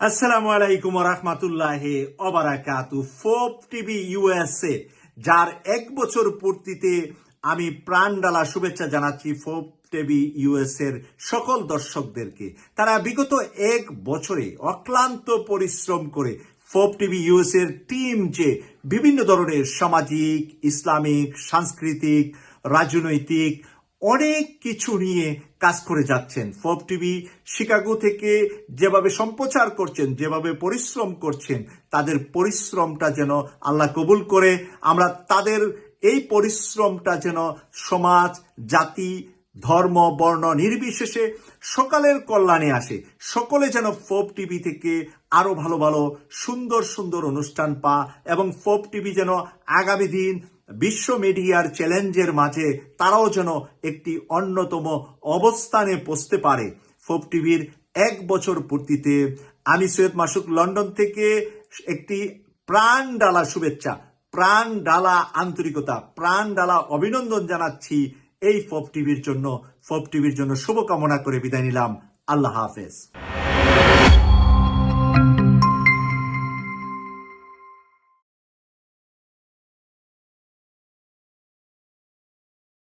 আসসালামু আলাইকুম রহমতুল্লাহ অবারাকাতু ফোপ TV USA যার এক বছর পূর্তিতে আমি প্রাণ ডালা শুভেচ্ছা জানাচ্ছি ফোপ টিভি ইউএস এর সকল দর্শকদেরকে। তারা বিগত এক বছরে অক্লান্ত পরিশ্রম করে ফোপ টিভি ইউএস এর টিম যে বিভিন্ন ধরনের সামাজিক, ইসলামিক, সাংস্কৃতিক, রাজনৈতিক অনেক কিছু নিয়ে কাজ করে যাচ্ছেন। ফোব টিভি শিকাগো থেকে যেভাবে সম্প্রচার করছেন, যেভাবে পরিশ্রম করছেন, তাদের পরিশ্রমটা যেন আল্লাহ কবুল করে। আমরা তাদের এই পরিশ্রমটা যেন সমাজ, জাতি, ধর্ম, বর্ণ নির্বিশেষে সকালের কল্যাণে আসে। সকলে যেন ফোব টিভি থেকে আরও ভালো ভালো সুন্দর সুন্দর অনুষ্ঠান পা এবং ফোব টিভি যেন আগামী দিন বিশ্ব মিডিয়ার চ্যালেঞ্জের মাঝে তারাও যেন একটি অন্যতম অবস্থানে পৌঁছতে পারে। ফোপ টিভির এক বছর পূর্তিতে আমি সৈয়দ মাসুক লন্ডন থেকে একটি প্রাণ ডালা শুভেচ্ছা, প্রাণ ডালা আন্তরিকতা, প্রাণ ডালা অভিনন্দন জানাচ্ছি এই ফোব টিভির জন্য। ফোব টিভির জন্য শুভকামনা করে বিদায় নিলাম। আল্লাহ হাফেজ।